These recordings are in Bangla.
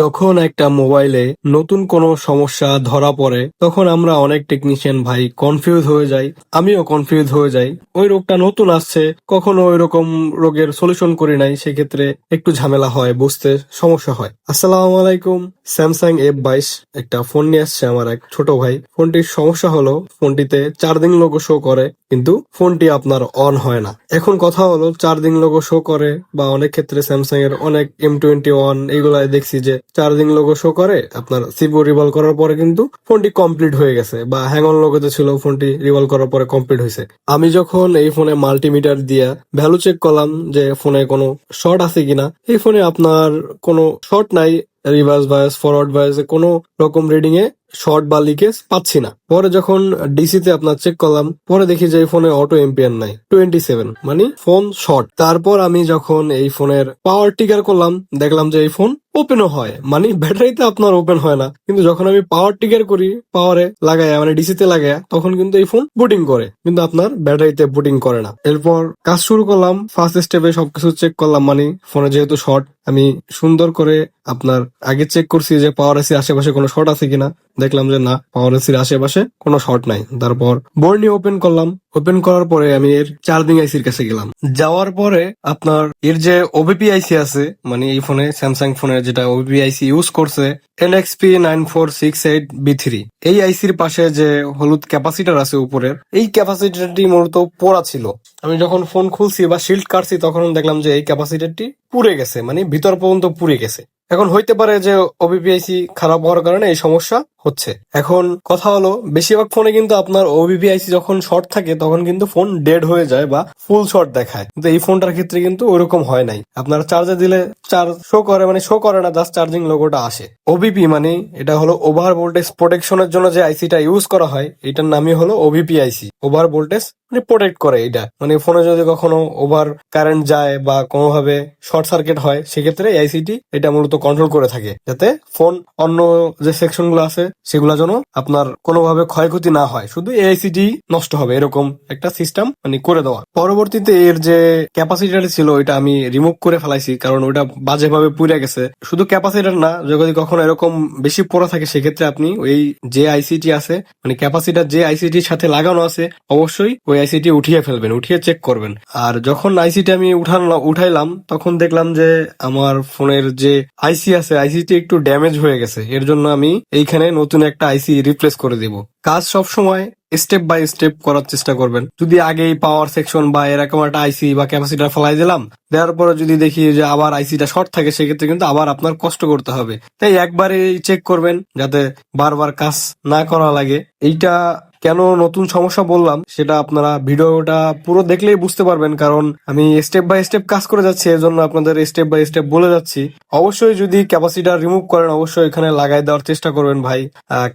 যখন একটা মোবাইলে নতুন কোনো সমস্যা ধরা পড়ে, তখন আমরা অনেক টেকনিশিয়ান ভাই কনফিউজ হয়ে যাই, আমিও কনফিউজ হয়ে যাই। ওই রোগটা নতুন আসছে, কখনো ওই রকম রোগের সলিউশন করি নাই, সেক্ষেত্রে একটু ঝামেলা হয়, বুঝতে সমস্যা হয়। আসসালামু আলাইকুম স্যামসাং এফ বাইশ, একটা ফোন নিয়ে আসছে আমার এক ছোট ভাই। ফোনটির সমস্যা হলো ফোনটিতে চার্জিং লোগো শো করে, কিন্তু ফোনটি আপনার অন হয় না। এখন কথা হলো চার্জিং লোগো শো করে, বা অনেক ক্ষেত্রে স্যামসাং এর অনেক এম টোয়েন্টি ওয়ান এইগুলাই দেখছি যে চার্জিং লোগো শো করে, আপনার সিপিও রিভলভ করার পরে কিন্তু ফোনটি কমপ্লিট হয়ে গেছে বা হ্যাং অন লোগোতে ছিল ফোনটি রিভলভ করার পরে কমপ্লিট হয়েছে। আমি যখন এই ফোনে মাল্টিমিটার দিয়া ভ্যালু চেক করলাম যে ফোনে কোনো শর্ট আছে কিনা, এই ফোনে আপনার কোনো শর্ট নাই রিভার্স বায়াস ফরওয়ার্ড বায়াসে কোনো রকম রিডিং এ শর্ট বা লিকেজ পাচ্ছি না। পরে যখন ডিসি তে আপনার চেক করলাম, পরে দেখি যে এই ফোনে অটো এম্পিয়ার নাই। টোয়েন্টি সেভেন মানে ফোন শর্ট তারপর আমি যখন এই ফোনের পাওয়ার টিকার করলাম, দেখলাম যে এই ফোন ওপেনও হয়। মানে ব্যাটারিতে আপনার ওপেন হয় না। কিন্তু যখন আমি পাওয়ার টিকার করি পাওয়ারে লাগাই মানে ডিসি তে লাগাই তখন কিন্তু এই ফোন বুটিং করে। কিন্তু আপনার ব্যাটারিতে বুটিং করে না। এরপর কাজ শুরু করলাম ফার্স্ট স্টেপে সবকিছু চেক করলাম মানে ফোনে যেহেতু শর্ট আমি সুন্দর করে আপনার আগে চেক করছি যে পাওয়ার এসির আশেপাশে কোনো শর্ট আছে কিনা। দেখলাম যে না পাওয়ার এসির আশেপাশে কোনো শর্ট নাই। তারপর বোর্ড নিয়ে ওপেন করলাম। ওপেন করার পরে আমি এর চার্জিং আইসির কাছে গেলাম। যাওয়ার পরে আপনার এর যে ওবিপি আইসি আছে মানে এই ফোনে স্যামসাং ফোনের যেটা ওবিপি আইসি ইউজ করছে N NXP nine four six eight B three এই আইসির পাশে যে হলুদ ক্যাপাসিটার আছে উপরের, এই ক্যাপাসিটারটি মূলত পোড়া ছিল। আমি যখন ফোন খুলছি বা শিল্ড কাটছি, তখন দেখলাম যে এই ক্যাপাসিটারটি পুড়ে গেছে মানে ভিতর পর্যন্ত পুড়ে গেছে। এখন হইতে পারে যে ওবিপিআইসি খারাপ হওয়ার কারণে এই সমস্যা হচ্ছে। এখন কথা হলো, বেশিরভাগ ফোনে কিন্তু আপনার ওবিপিআইসি যখন শর্ট থাকে, তখন কিন্তু ফোন ডেড হয়ে যায় বা ফুল শর্ট দেখায়। কিন্তু এই ফোনটার ক্ষেত্রে কিন্তু ওইরকম হয় নাই। আপনার চার্জে দিলে চার্জ শো করে মানে শো করে না জাস্ট চার্জিং লোগোটা আসে। ওবিপি মানে এটা হলো ওভার ভোল্টেজ প্রোটেকশনের জন্য যে আইসিটা ইউজ করা হয়, এটার নামই হলো ওবিপিআইসি ওভার ভোল্টেজ মানে প্রোটেক্ট করে এটা। মানে ফোনে যদি কখনো ওভার কারেন্ট যায় বা কোনোভাবে শর্ট সার্কিট হয়, সেক্ষেত্রে আইসিটি এটা মূলত কন্ট্রোল করে থাকে। যাতে ফোন অন্য যে সেকশনগুলো আছে, সেগুলো যেন আপনার কোনোভাবে ক্ষয়ক্ষতি না হয়। শুধু এই আইসিটি নষ্ট হবে, এরকম একটা সিস্টেম মানে করে দেওয়া। পরবর্তীতে এর যে ক্যাপাসিটার ছিল, ওইটা আমি রিমুভ করে ফেলাইছি, কারণ ওইটা বাজেভাবে পুড়ে গেছে। শুধু ক্যাপাসিটার না, যদি কখনো এরকম বেশি পড়া থাকে, সেক্ষেত্রে আপনি ওই যে আইসিটি আছে মানে ক্যাপাসিটার যে আইসিটির সাথে লাগানো আছে, অবশ্যই ওই আইসিটি উঠিয়ে ফেলবেন, উঠিয়ে চেক করবেন। আর যখন আইসিটি আমি উঠান উঠাইলাম, তখন দেখলাম যে আমার ফোনের যে আইসি আছে আইসিটি একটু ড্যামেজ হয়ে গেছে। এর জন্য আমি এইখানে নতুন একটা আইসি রিপ্লেস করে দেব। কাজ সব সময় স্টেপ বাই স্টেপ করার চেষ্টা করবেন। যদি আগেই পাওয়ার সেকশন বা এরকম একটা আইসি বা ক্যাপাসিটার ফেলাই দিলাম, দেওয়ার পরে যদি দেখি যে আবার আইসিটা শর্ট থাকে, সেক্ষেত্রে কিন্তু আবার আপনার কষ্ট করতে হবে। তাই একবারে চেক করবেন, যাতে বারবার কাজ না করা লাগে। এইটা কেন নতুন সমস্যা বললাম, সেটা আপনারা ভিডিওটা পুরো দেখলেই বুঝতে পারবেন, কারণ আমি স্টেপ বাই স্টেপ কাজ করে যাচ্ছি এর জন্য আপনাদের স্টেপ বাই স্টেপ বলে যাচ্ছি। অবশ্যই যদি ক্যাপাসিটার রিমুভ করেন, অবশ্যই এখানে লাগাই দেওয়ার চেষ্টা করবেন ভাই।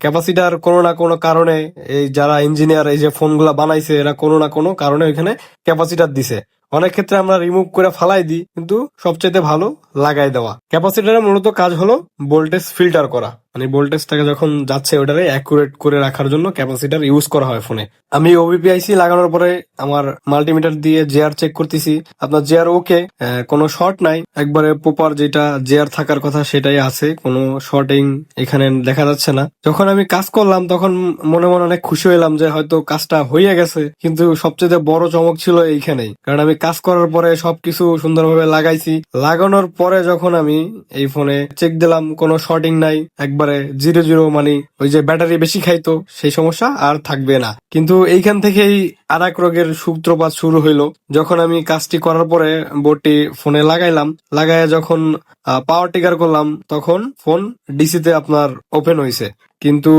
ক্যাপাসিটার কোনো না কোনো কারণে, এই যারা ইঞ্জিনিয়ার এই যে ফোনগুলা বানাইছে, এরা কোনো না কোনো কারণে এখানে ক্যাপাসিটার দিছে। অনেক ক্ষেত্রে আমরা রিমুভ করে ফালাই দিই, কিন্তু সবচেয়ে ভালো লাগাই দেওয়া। ক্যাপাসিটারের মূলত কাজ হলো ভোল্টেজ ফিল্টার করা। মানে ভোল্টেজটাকে যখন যাচ্ছে ওটারে অ্যাকুরেট করে রাখার জন্য ক্যাপাসিটার ইউজ করা হয় ফোনে আমি ওবিপিআইসি লাগানোর পরে আমার মাল্টিমিটার দিয়ে জেআর চেক করতেছি। আপনার জেআর ওকে কোনো শর্ট নাই। একবারে প্রপার যেটা জেআর থাকার কথা সেটাই আছে। কোনো শর্টিং এখানে দেখা যাচ্ছে না। যখন আমি কাজ করলাম, তখন মনে মনে অনেক খুশি হইলাম যে হয়তো কাজটা হয়ে গেছে। কিন্তু সবচেয়ে বড় চমক ছিল এইখানেই। কারণ আমি কাজ করার পরে সবকিছু সুন্দরভাবে লাগাইছি। লাগানোর পরে যখন আমি এই ফোনে চেক দিলাম, কোনো শর্টিং নাই। একবারে জিরো জিরো মানে ওই যে ব্যাটারি বেশি খাইতো, সেই সমস্যা আর থাকবে না। কিন্তু এইখান থেকেই আর এক রোগের সূত্রপাত শুরু হইল। যখন আমি কাজটি করার পরে বোর্ডটি ফোনে লাগাইলাম, লাগাইয়া যখন পাওয়ার টিকার করলাম, তখন ফোন ডিসিতে আপনার ওপেন হয়েছে কিন্তু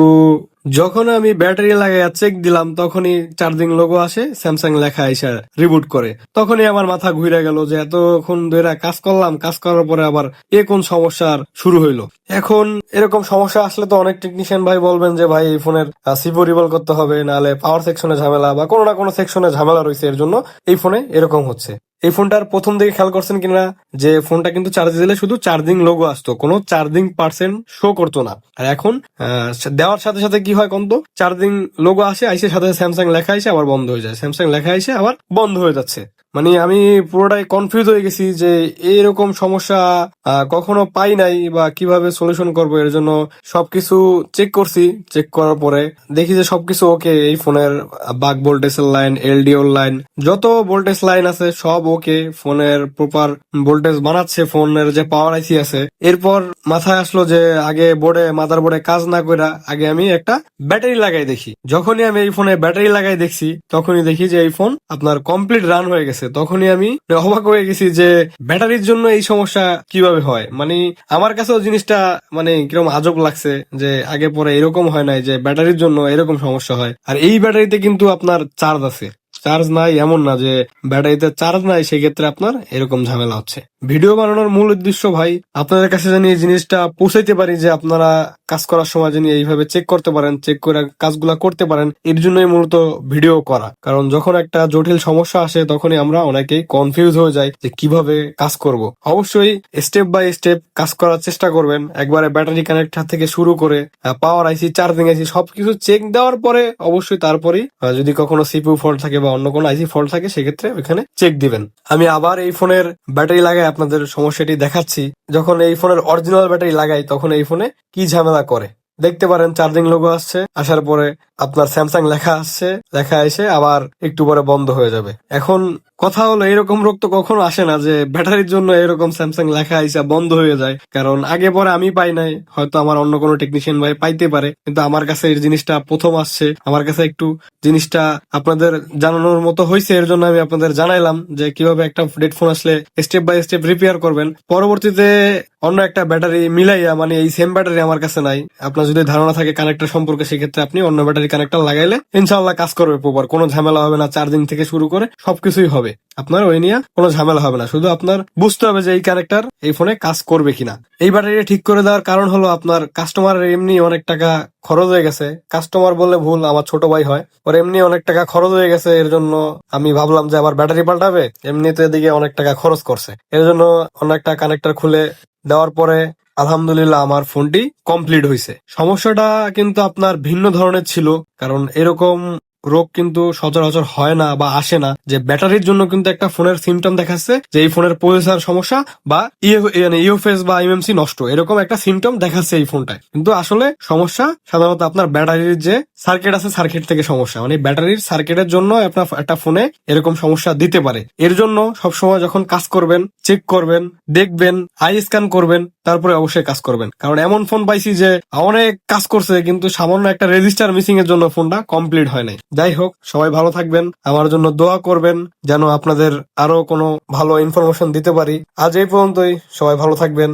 যখন আমি ব্যাটারি লাগাইয়া চেক দিলাম, তখনই চার্জিং লোগো আসে স্যামসাং লেখা এসে রিবুট করে। তখনই আমার মাথা ঘুরে গেল যে এতক্ষণ ধরে কাজ করলাম, কাজ করার পরে আবার এ কোন সমস্যার শুরু হইল? এখন এরকম সমস্যা আসলে তো অনেক টেকনিশিয়ান ভাই বলবেন যে, ভাই, এই ফোনের সিপো রিভল করতে হবে, নাহলে পাওয়ার সেকশনে ঝামেলা বা কোনো না কোনো সেকশনে ঝামেলা রয়েছে এর জন্য এই ফোনে এরকম হচ্ছে। এই ফোনটার প্রথম দিকে খেয়াল করছেন কিনা, যে ফোনটা কিন্তু চার্জ দিলে শুধু চার্জিং লোগো আসতো, কোনো চার্জিং পার্সেন্ট শো করতো না। আর এখন দেওয়ার সাথে সাথে কি হয় কন্ত চার্জিং লোগো আসে, আইসে সাথে স্যামসাং লেখা আসে আবার বন্ধ হয়ে যায়। স্যামসাং লেখা আসে আবার বন্ধ হয়ে যাচ্ছে। মানে আমি পুরোটাই কনফিউজ হয়ে গেছি যে এইরকম সমস্যা কখনো পাই নাই বা কীভাবে সলিউশন করব, এর জন্য সবকিছু চেক করছি। চেক করার পরে দেখি যে সবকিছু ওকে এই ফোনের বাক ভোল্টেজের লাইন এলডিওর লাইন যত ভোল্টেজ লাইন আছে সব ওকে ফোনের প্রপার ভোল্টেজ বানাচ্ছে, ফোনের যে পাওয়ার আইসি আছে। এরপর মাথায় আসলো যে আগে বোর্ডে মাদার বোর্ডে কাজ না কইরা আগে আমি একটা ব্যাটারি লাগাই দেখি। যখনই আমি এই ফোনে ব্যাটারি লাগাই দেখছি, তখনই দেখি যে এই ফোন আপনার কমপ্লিট রান হয়ে গেছে। তখনই আমি অবাক হয়ে গেছি যে ব্যাটারির জন্য এই সমস্যা কীভাবে হয়? মানে আমার কাছেও জিনিসটা মানে কীরকম আজব লাগছে যে আগে পরে এরকম হয় নাই যে ব্যাটারির জন্য এরকম সমস্যা হয়। আর এই ব্যাটারিতে কিন্তু আপনার চার্জ আছে। চার্জ নাই, এমন না যে ব্যাটারিতে চার্জ নাই, সেক্ষেত্রে আপনার এরকম ঝামেলা হচ্ছে। ভিডিও বানানোর মূল উদ্দেশ্য ভাই, আপনাদের কাছে জানি এই জিনিসটা পৌঁছাইতে পারি যে আপনারা কাজ করার সময় জানি এইভাবে চেক করতে পারেন চেক করে কাজগুলা করতে পারেন, এর জন্যই মূলত ভিডিও করা। কারণ যখন একটা জটিল সমস্যা আসে, তখনই আমরা অনেকেই কনফিউজ হয়ে যাই যে কীভাবে কাজ করব। অবশ্যই স্টেপ বাই স্টেপ কাজ করার চেষ্টা করবেন। একবারে ব্যাটারি কানেক্টার থেকে শুরু করে পাওয়ার আইসি চার্জিং আইসি সবকিছু চেক দেওয়ার পরে অবশ্যই তারপরেই যদি কখনো সিপিউ ফল্ট থাকে বা অন্য কোনো আইসি ফল্ট থাকে, সেক্ষেত্রে ওইখানে চেক দিবেন। আমি আবার এই ফোনের ব্যাটারি লাগাই, আপনাদের সমস্যাটি দেখাচ্ছি। যখন এই ফোনের অরিজিনাল ব্যাটারি লাগাই, তখন এই ফোনে কি ঝামেলা করে? দেখতে পারেন চার্জিং লোগো আসছে। আসার পরে আপনার স্যামসাং লেখা আসছে, লেখা এসে আবার একটু পরে বন্ধ হয়ে যাবে। এখন কথা হলো, এরকম রোগ তো কখনো আসে না যে ব্যাটারির জন্য এরকম স্যামসাং লেখা আইসা বন্ধ হয়ে যায়। কারণ আগে পরে আমি পাই নাই, হয়তো আমার অন্য কোনো টেকনিশিয়ান ভাই পাইতে পারে। কিন্তু আমার কাছে এই জিনিসটা প্রথম আসছে। আমার কাছে একটু জিনিসটা আপনাদের জানানোর মতো হয়েছে এর জন্য আমি আপনাদের জানাইলাম যে কীভাবে একটা ডেড ফোন আসলে স্টেপ বাই স্টেপ রিপেয়ার করবেন। পরবর্তীতে অন্য একটা ব্যাটারি মিলাইয়া মানে এই সেম ব্যাটারি আমার কাছে নাই। আপনার যদি ধারণা থাকে কানেক্টর সম্পর্কে, সেক্ষেত্রে আপনি অন্য ব্যাটারি কানেক্টর লাগাইলে ইনশাল্লাহ কাজ করবে প্রপার। কোনো ঝামেলা হবে না চার্জিং থেকে শুরু করে সবকিছুই হবে। আপনার ওই নিয়ে কোনো ঝামেলা হবে না। শুধু আপনার বুঝতে হবে যে এই কানেক্টর এই ফোনে কাজ করবে কিনা। এই ব্যাটারি ঠিক করে দেওয়ার কারণ হলো আপনার কাস্টমারের এমনি অনেক টাকা খরচ হয়ে গেছে। কাস্টমার বললে ভুল, আমার ছোট ভাই হয়। ওর এমনি অনেক টাকা খরচ হয়ে গেছে, এর জন্য আমি ভাবলাম যে আবার ব্যাটারি পাল্টাবে। এমনিতে এদিকে অনেক টাকা খরচ করছে। এর জন্য অনেকটা কানেক্টর খুলে দেওয়ার পরে আলহামদুলিল্লাহ আমার ফোনটি কমপ্লিট হয়েছে সমস্যাটা কিন্তু আপনার ভিন্ন ধরনের ছিল, কারণ এরকম রোগ কিন্তু সচরাচর হয় না বা আসে না, যে ব্যাটারির জন্য কিন্তু একটা ফোনের সিমটম দেখাচ্ছে, যে এই ফোনের প্রসেসর সমস্যা বা ইউএফএস বা ইউএমসি নষ্ট, এরকম একটা সিমটম দেখাচ্ছে এই ফোনটায়। কিন্তু আসলে সমস্যা সাধারণত আপনার ব্যাটারির যে সার্কিট আছে সার্কিট থেকে সমস্যা মানে ব্যাটারির সার্কিটের জন্য আপনার একটা ফোনে এরকম সমস্যা দিতে পারে। এর জন্য সবসময় যখন কাজ করবেন চেক করবেন, দেখবেন আই স্ক্যান করবেন, তারপরে অবশ্যই কাজ করবেন। কারণ এমন ফোন পাইছি যে অনেক কাজ করছে, কিন্তু সামান্য একটা রেজিস্টার মিসিং এর জন্য ফোনটা কমপ্লিট হয় নাই। যাই হোক, সবাই ভালো থাকবেন, আমার জন্য দোয়া করবেন, যেন আপনাদের আরও কোনো ভালো ইনফরমেশন দিতে পারি। আজ এই পর্যন্তই, সবাই ভালো থাকবেন।